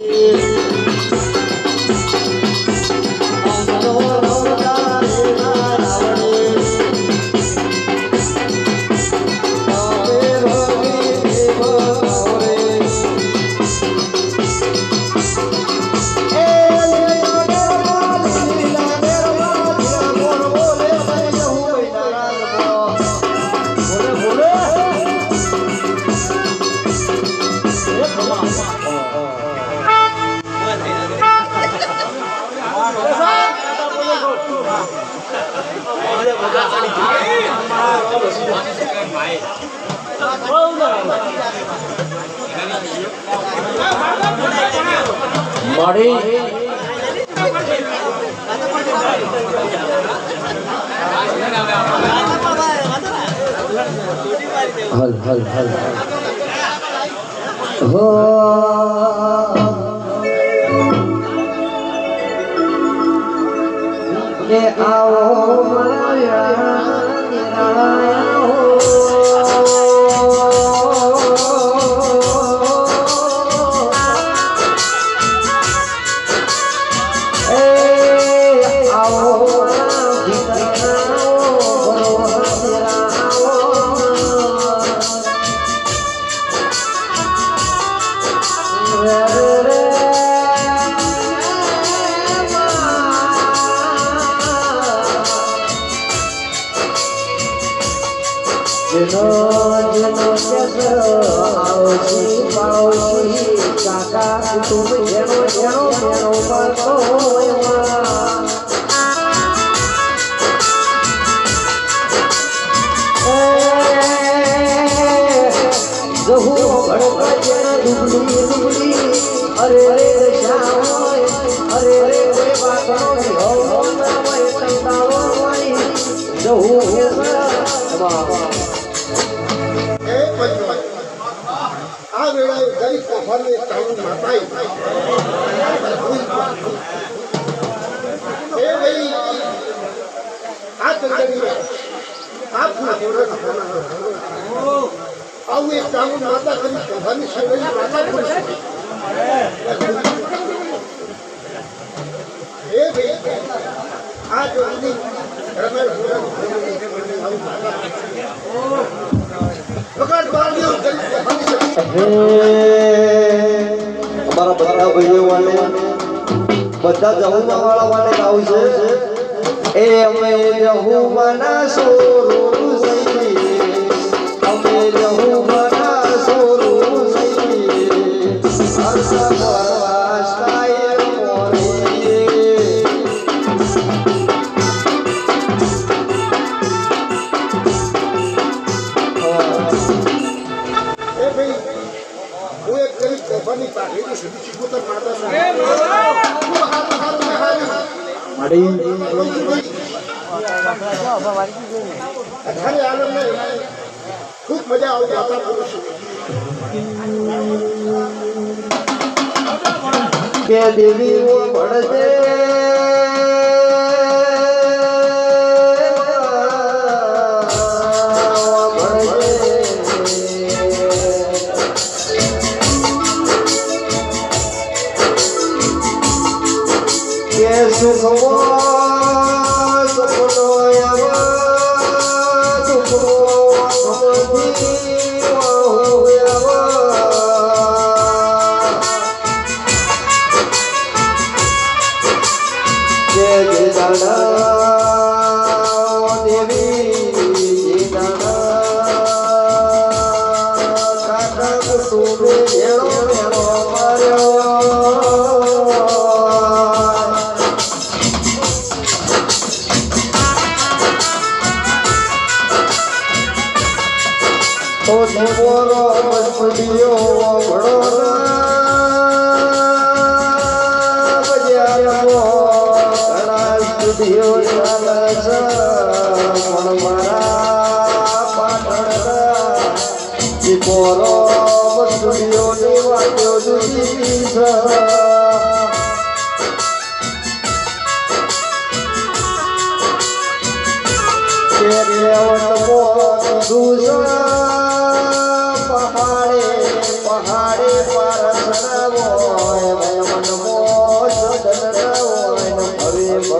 Música મળી હલ હલ હલ. હો. આવો. જેનો જેનો ચક્ર આવશી પાડોશી કાકા કુટુંબ જેનો જેનો જેનો મળતો એમાં જહુ ભડકા દુબળી દુબળી અરે રે શ્યામ અરે રે રે બાકરો હો હોય સંતાળો હોય જહુ એમાં ঘরে তাল মাথায়। এ ভাই আজ জানিয়ে আপনা করে খানা আউ এ তাল মাথা করে ঘরে সবাই মাথা করে જહુમા વાળા માટે છે એ અમે જહુમાના સોરું સૈયે અમે ખૂબ મજા આવતી માતા પુરુષ કે દેવીઓ મળશે કે સુખવો સ્ટુડિયો ચાલે છે પણ મારા પાટણના દીપોરો સ્ટુડિયોની વાતો જુદી છે પહાડે પહાડે પર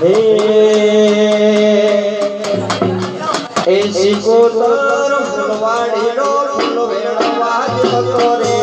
એ શીખો તર ફૂલ વેણવા જ હતો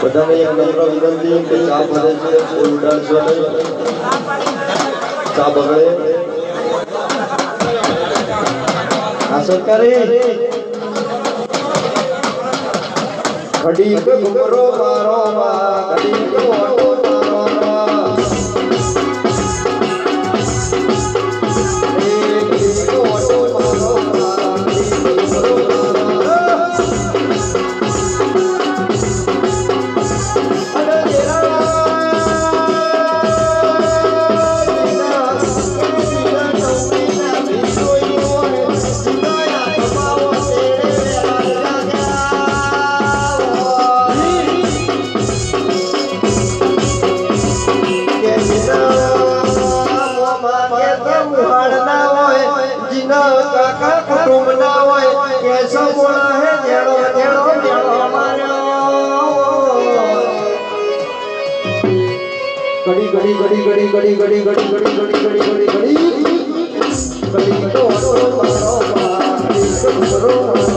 બધાને એક નમ્ર વિનંતી કે ચા ભરે છે એ ઉડાડશો નહીં ચા બગડે આ સરકારી ઘડીક ઘુમરો મારો માં ઘડી ઘડી ઘડી ઘડી ઘડી ઘડી ઘડી ઘડી ઘડી ઘડી ઘડી ઘડી ઘડી હરો મારો મા ઘડી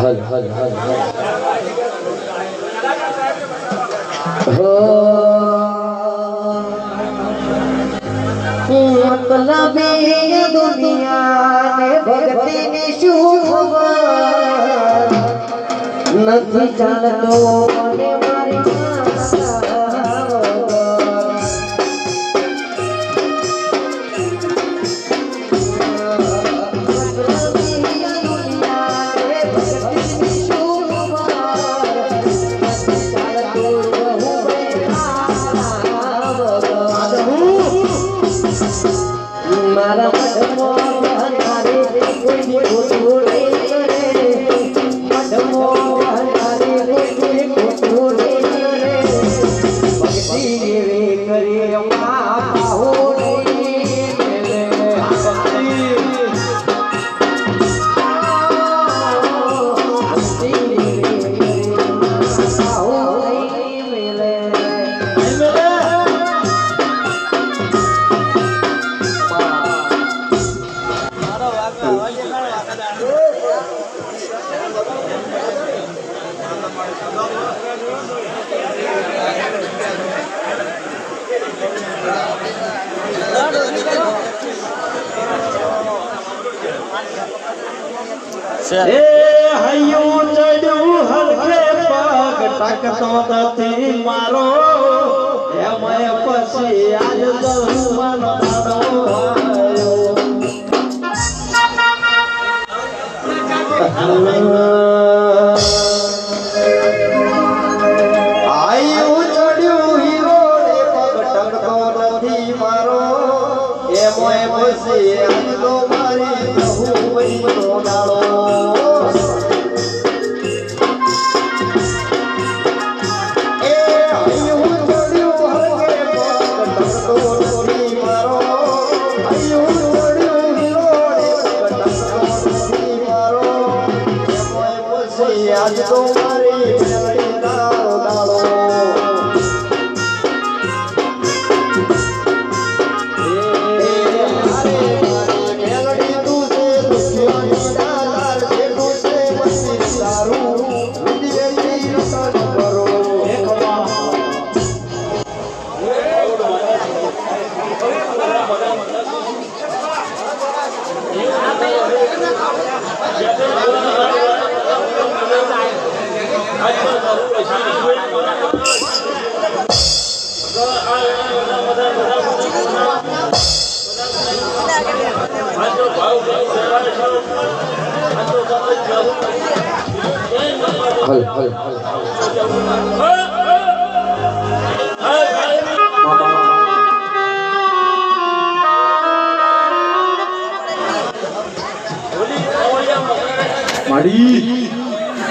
हल हल हल हल हो। मतलब दुनिया में भक्ति निशु नहीं चलो એ હૈયું ચડ્યું હરખે પગ ટકતો નથી મારો. એમાં પછી આજ દુશ્મન हल हल माड़ी।